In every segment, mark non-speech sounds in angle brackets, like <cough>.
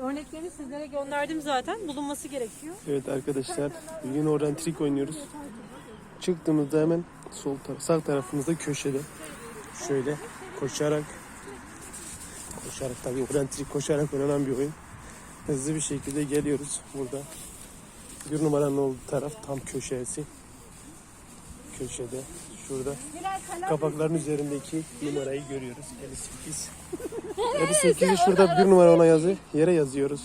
örneklerini sizlere gönderdim zaten. Bulunması gerekiyor. Evet arkadaşlar bugün oradan trik oynuyoruz. Çıktığımızda hemen sol taraf, sağ tarafımızda köşede şöyle koşarak koşarak tabii oradan trik koşarak oynanan bir oyun. Hızlı bir şekilde geliyoruz burada. Bir numaranın olduğu taraf tam köşesi. Köşede şurada kapakların üzerindeki numarayı görüyoruz. 58. 58'i <laughs> şurada bir numara ona yazı yere yazıyoruz.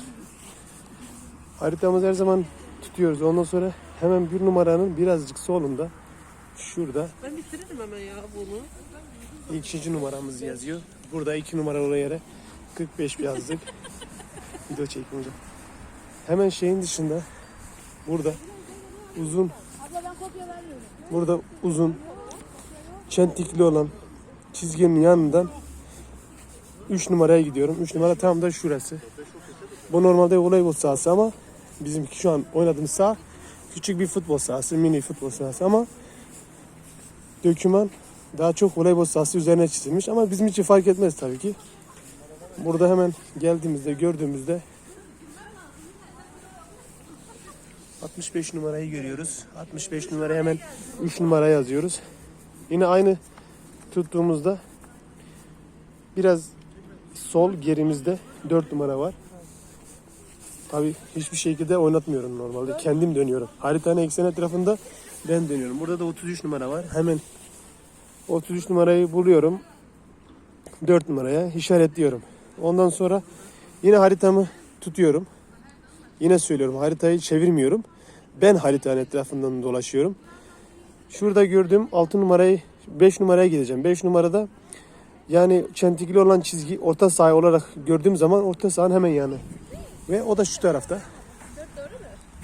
Haritamızı her zaman tutuyoruz. Ondan sonra hemen bir numaranın birazcık solunda şurada Ben bitiririm hemen ya bunu. ilk ikinci numaramız yazıyor. Burada iki numaralı yere 45 yazdık. <laughs> Video çekince. Hemen şeyin dışında burada uzun burada uzun çentikli olan çizginin yanından 3 numaraya gidiyorum. 3 numara tam da şurası. Bu normalde voleybol sahası ama bizimki şu an oynadığımız saha küçük bir futbol sahası, mini futbol sahası ama döküman daha çok voleybol sahası üzerine çizilmiş ama bizim için fark etmez tabii ki. Burada hemen geldiğimizde gördüğümüzde 65 numarayı görüyoruz. 65 numaraya hemen 3 numara yazıyoruz. Yine aynı tuttuğumuzda biraz sol gerimizde 4 numara var. Tabii hiçbir şekilde oynatmıyorum normalde. Kendim dönüyorum. Haritanın eksen etrafında ben dönüyorum. Burada da 33 numara var. Hemen 33 numarayı buluyorum. 4 numaraya işaretliyorum. Ondan sonra yine haritamı tutuyorum. Yine söylüyorum haritayı çevirmiyorum. Ben haritanın etrafından dolaşıyorum. Şurada gördüğüm 6 numarayı 5 numaraya gideceğim. 5 numarada yani çentikli olan çizgi orta saha olarak gördüğüm zaman orta sahanın hemen yanı. Ve o da şu tarafta.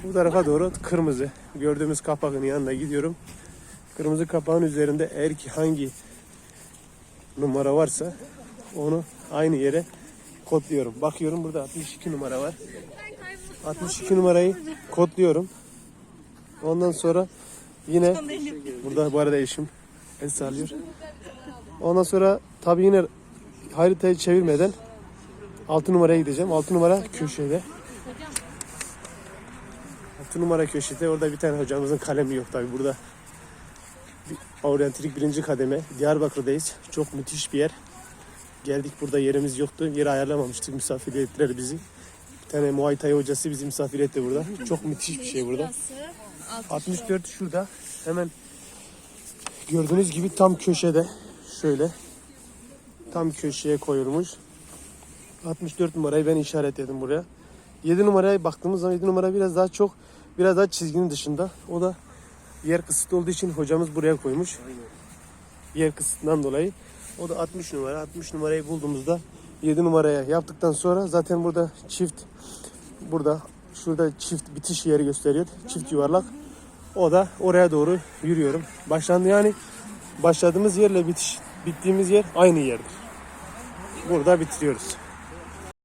Bu tarafa doğru kırmızı. Gördüğümüz kapağın yanına gidiyorum. Kırmızı kapağın üzerinde eğer ki hangi numara varsa onu aynı yere kodluyorum. Bakıyorum burada 62 numara var. 62 numarayı kodluyorum. Ondan sonra yine burada bu arada eşim el sallıyor. Ondan sonra tabii yine haritayı çevirmeden 6 numaraya gideceğim. 6 numara köşede. 6 numara köşede. Orada bir tane hocamızın kalemi yok tabii burada. Oryantrik birinci kademe. Diyarbakır'dayız. Çok müthiş bir yer. Geldik burada yerimiz yoktu. Yeri ayarlamamıştık. Misafir ettiler bizi. Bir tane Muay Thai hocası bizi misafir etti burada. Çok müthiş bir şey burada. 64 şurada. Hemen gördüğünüz gibi tam köşede. Şöyle. Tam köşeye koyulmuş. 64 numarayı ben işaretledim buraya. 7 numaraya baktığımız zaman 7 numara biraz daha çok biraz daha çizginin dışında. O da yer kısıtlı olduğu için hocamız buraya koymuş. Yer kısıtından dolayı. O da 60 numara. 60 numarayı bulduğumuzda 7 numaraya yaptıktan sonra zaten burada çift burada şurada çift bitiş yeri gösteriyor. Çift yuvarlak. O da oraya doğru yürüyorum. Başlandı yani başladığımız yerle bitiş bittiğimiz yer aynı yerdir. Burada bitiriyoruz.